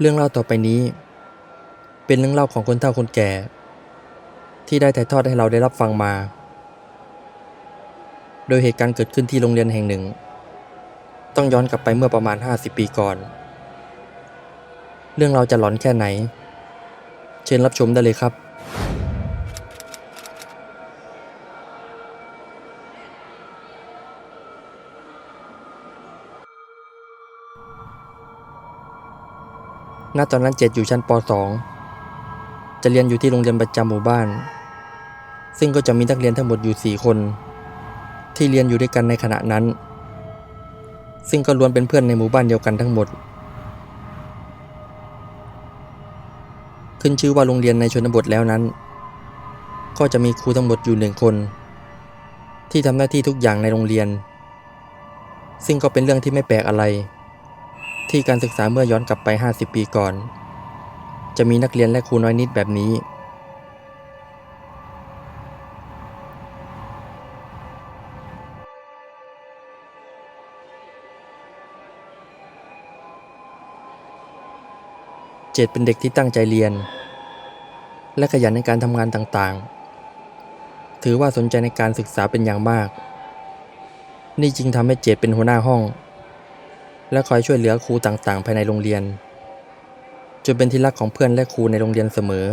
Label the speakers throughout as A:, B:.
A: เรื่องเล่าต่อไปนี้ เป็นเรื่องเล่าของคนเฒ่าคนแก่ ที่ได้ถ่ายทอดให้เราได้รับฟังมา โดยเหตุการณ์เกิดขึ้นที่โรงเรียนแห่งหนึ่ง ต้องย้อนกลับไปเมื่อประมาณ 50 ปีก่อน เรื่องเราจะหลอนแค่ไหน เชิญรับชมได้เลยครับ ณตอนนั้นเจ็ดอยู่ชั้นป .2 จะเรียนอยู่ที่โรงเรียนประจำหมู่บ้าน ซึ่งก็จะมีนักเรียนทั้งหมดอยู่4คน ที่เรียนอยู่ด้วยกันในขณะนั้น ซึ่งก็ล้วนเป็นเพื่อนในหมู่บ้านเดียวกันทั้งหมด ขึ้นชื่อว่าโรงเรียนในชนบทแล้วนั้น ก็จะมีครูทั้งหมดอยู่หนึ่งคน ที่ทำหน้าที่ทุกอย่างในโรงเรียน ซึ่งก็เป็นเรื่องที่ไม่แปลกอะไร ที่การศึกษาเมื่อย้อนกลับไป 50 ปีก่อน จะมีนักเรียนและครูน้อยนิดแบบนี้ เจดเป็นเด็กที่ตั้งใจเรียน และขยันในการทำงานต่างๆ ถือว่าสนใจในการศึกษาเป็นอย่างมาก นี่จึงทำให้เจดเป็นหัวหน้าห้อง และคอยช่วยเหลือครูต่างๆ ภายในโรงเรียน จนเป็นที่รักของเพื่อนและครูในโรงเรียนเสมอ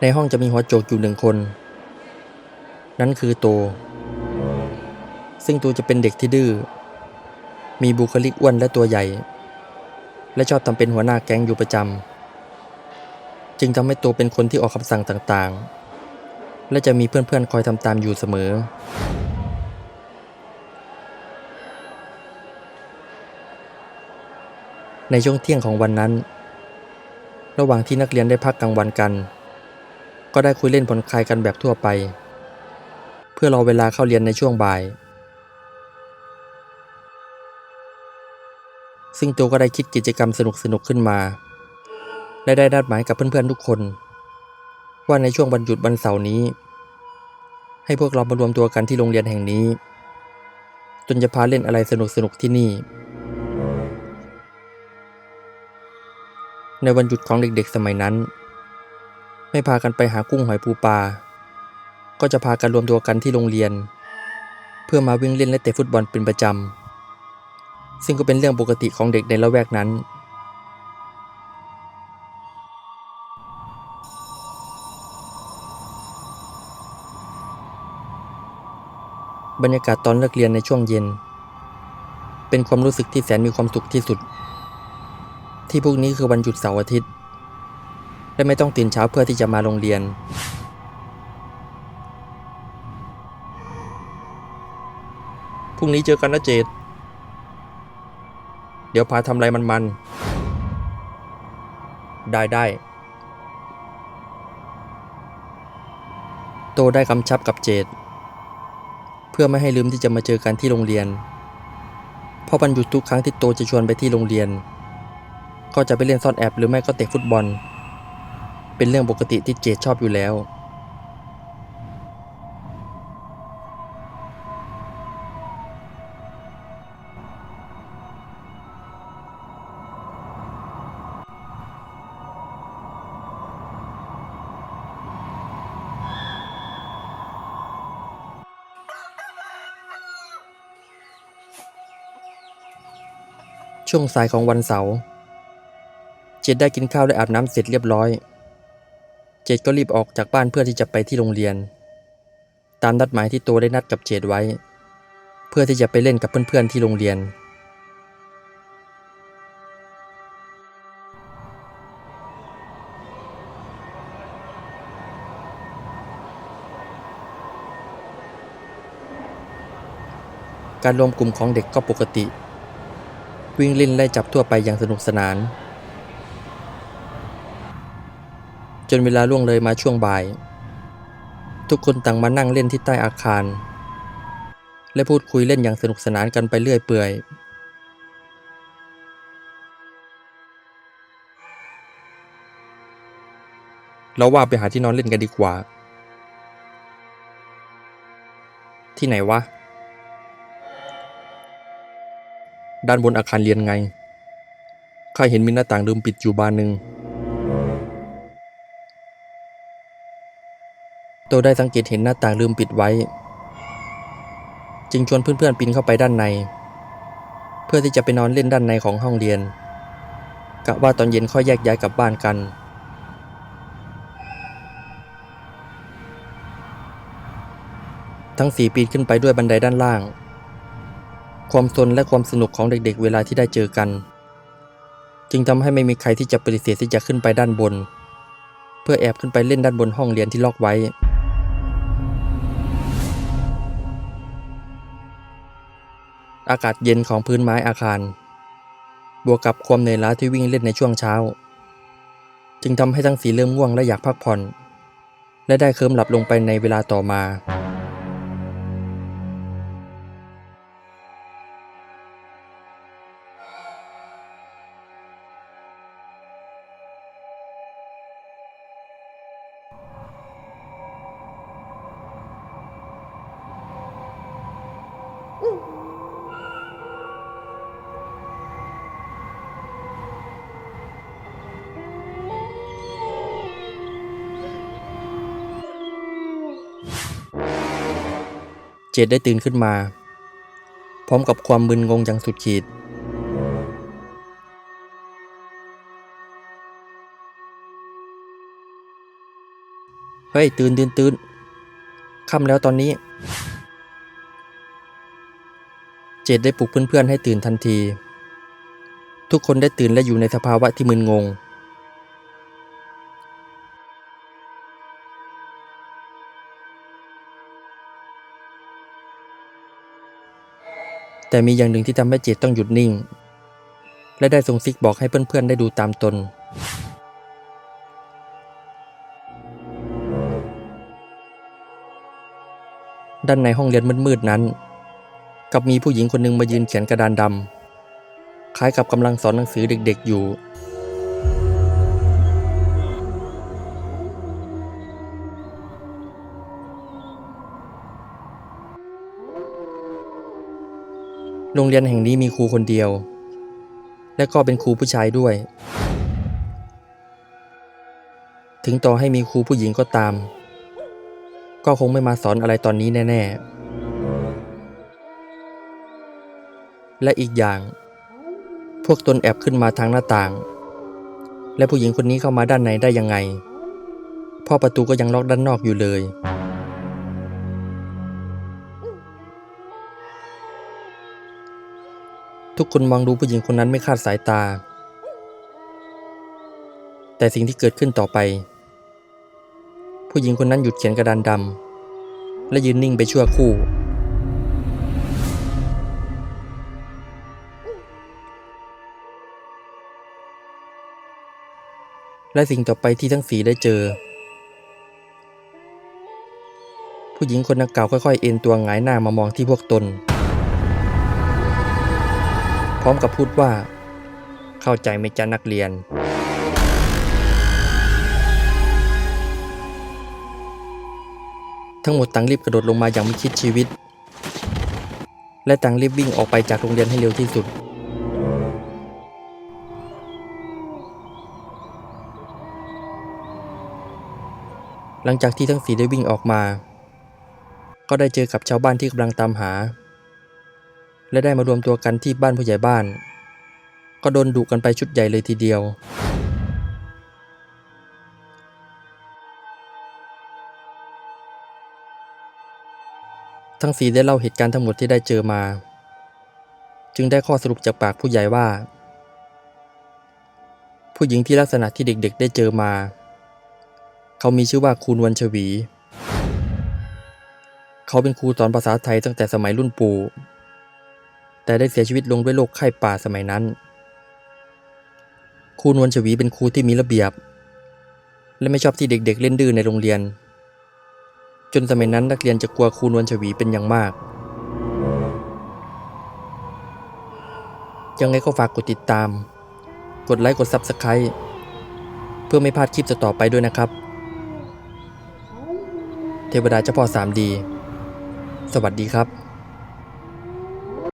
A: ในห้องจะมีหัวโจกอยู่หนึ่งคน นั่นคือโต ซึ่งตูจะเป็นเด็กที่ดื้อ มีบุคลิกอ้วนและตัวใหญ่ และชอบทำเป็นหัวหน้าแก๊งอยู่ประจำ จึงทำให้ตัวเป็นคนที่ออกคำสั่งต่างๆ และจะมีเพื่อนๆคอยทำตามอยู่เสมอ ในช่วงเที่ยงของวันนั้น ระหว่างที่นักเรียนได้พักกลางวันกัน ก็ได้คุยเล่นผ่อนคลายกันแบบทั่วไป เพื่อรอเวลาเข้าเรียนในช่วงบ่าย ซึ่งตัวก็ได้คิดกิจกรรมสนุกๆขึ้นมาและได้นัดหมายกับเพื่อนๆทุกคน ว่าในช่วงวันหยุดวันเสาร์นี้ ให้พวกเรามารวมตัวกันที่โรงเรียนแห่งนี้ จนจะพาเล่นอะไรสนุกๆที่นี่ ในวันหยุดของเด็กๆสมัยนั้น ไม่พากันไปหากุ้งหอยปูปลาก็จะพากันรวมตัวกันที่โรงเรียน เพื่อมาวิ่งเล่นและเตะฟุตบอลเป็นประจำซึ่งก็เป็นเรื่องปกติของเด็กในละแวกนั้น รรยากาศตอนเลิกเรียนในช่วงเย็น เป็นความรู้สึกที่แสนมีความสุขที่สุด ที่พวกนี้คือวันหยุดเสาร์อาทิตย์ และไม่ต้องตื่นเช้าเพื่อที่จะมาโรงเรียน พรุ่งนี้เจอกันนะเจดเดี๋ยวพาทำอะไรมันๆ ได้ได้ โตได้กำชับกับเจด พื่อไม่ให้ลืมที่จะมาเจอกันที่โรงเรียนพ่อปันหยุดทุกครั้งที่โตจะชวนไปที่โรงเรียน ก็จะไปเล่นซ่อนแอบหรือไม่ก็เตะฟุตบอล เป็นเรื่องปกติที่เจดชอบอยู่แล้ว ช่วงสายของวันเสาร์เจดได้กินข้าวและอาบน้ำเสร็จเรียบร้อย เจดก็รีบออกจากบ้านเพื่อที่จะไปที่โรงเรียน ตามนัดหมายที่โตได้นัดกับเจดไว้ เพื่อที่จะไปเล่นกับเพื่อนๆที่โรงเรียนการรวมกลุ่มของเด็กก็ปกติ วิ่งเล่นไล่จับทั่วไปอย่างสนุกสนาน จนเวลาล่วงเลยมาช่วงบ่าย ทุกคนต่างมานั่งเล่นที่ใต้อาคาร และพูดคุยเล่นอย่างสนุกสนานกันไปเรื่อยเปื่อยเราว่าไปหาที่นอนเล่นกันดีกว่า ที่ไหนวะ ด้านบนอาคารเรียนไง ข้าเห็นมีหน้าต่างลืมปิดอยู่บานหนึ่งโตได้สังเกตเห็นหน้าต่างลืมปิดไว้ จึงชวนเพื่อนๆปีนเข้าไปด้านใน เพื่อที่จะไปนอนเล่นด้านในของห้องเรียนกะว่าตอนเย็นค่อยแยกย้ายกลับบ้านกัน ทั้งสี่ปีนขึ้นไปด้วยบันไดด้านล่าง ความสนและความสนุกของเด็กๆ เวลาที่ได้เจอกัน จึงทำให้ไม่มีใครที่จะปฏิเสธที่จะขึ้นไปด้านบน เพื่อแอบขึ้นไปเล่นด้านบนห้องเรียนที่ล็อกไว้ อากาศเย็นของพื้นไม้อาคาร บวกกับความเหนื่อยล้าที่วิ่งเล่นในช่วงเช้า จึงทำให้ทั้งสีเริ่มง่วงและอยากพักผ่อน และได้เคลิ้มหลับลงไปในเวลาต่อมา จดได้ตื่นขึ้นมา พร้อมกับความมึนงงอย่างสุดขีด เฮ้ย ตื่นตื่นตื่นค่ำแล้วตอนนี้ เจดได้ปลุกเพื่อนๆให้ตื่นทันที ทุกคนได้ตื่นและอยู่ในสภาวะที่มึนงง แต่มีอย่างหนึ่งที่ทำให้เจตต้องหยุดนิ่ง และได้ส่งซิกบอกให้เพื่อนๆได้ดูตามตน ด้านในห้องเรียนมืดๆนั้น กับมีผู้หญิงคนหนึ่งมายืนเขียนกระดานดำคล้ายกับกำลังสอนหนังสือเด็กๆอยู่ โรงเรียนแห่งนี้มีครูคนเดียว และก็เป็นครูผู้ชายด้วย ถึงต่อให้มีครูผู้หญิงก็ตาม ก็คงไม่มาสอนอะไรตอนนี้แน่ ๆ และอีกอย่าง พวกตนแอบขึ้นมาทางหน้าต่าง และผู้หญิงคนนี้เข้ามาด้านในได้ยังไงพ่อประตูก็ยังล็อกด้านนอกอยู่เลย ทุกคนมองดูผู้หญิงคนนั้นไม่คาดสายตา แต่สิ่งที่เกิดขึ้นต่อไป ผู้หญิงคนนั้นหยุดเขียนกระดานดำและยืนนิ่งไปชั่วครู่ และสิ่งต่อไปที่ทั้งสีได้เจอ ผู้หญิงคนดังกล่าวค่อยๆ เอ็นตัวหงายหน้ามามองที่พวกตน พร้อมกับพูดว่า เข้าใจไหมจ๊ะนักเรียน ทั้งหมดต่างรีบกระโดดลงมาอย่างไม่คิดชีวิต และต่างรีบวิ่งออกไปจากโรงเรียนให้เร็วที่สุดหลังจากที่ทั้งสีได้วิ่งออกมา ก็ได้เจอกับชาวบ้านที่กำลังตามหา และได้มารวมตัวกันที่บ้านผู้ใหญ่บ้าน ก็โดนดุกันไปชุดใหญ่เลยทีเดียว ทั้งสีได้เล่าเหตุการณ์ทั้งหมดที่ได้เจอมา จึงได้ข้อสรุปจากปากผู้ใหญ่ว่า ผู้หญิงที่ลักษณะที่เด็กๆ ได้เจอมา เขามีชื่อว่าคูณวันชวี เขาเป็นครูสอนภาษาไทยตั้งแต่สมัยรุ่นปู่ แต่ได้เสียชีวิตลงด้วยโรคไข้ป่าสมัยนั้น ครูนวลชวีเป็นครูที่มีระเบียบ และไม่ชอบที่เด็กๆเล่นดื้อในโรงเรียน จนสมัยนั้นนักเรียนจะกลัวครูนวลชวีเป็นอย่างมาก ยังไงก็ฝากกดติดตาม กดไลค์กด Subscribe เพื่อไม่พลาดคลิปต่อไปด้วยนะครับ เทวดาเจ้าพ่อ 3D สวัสดีครับ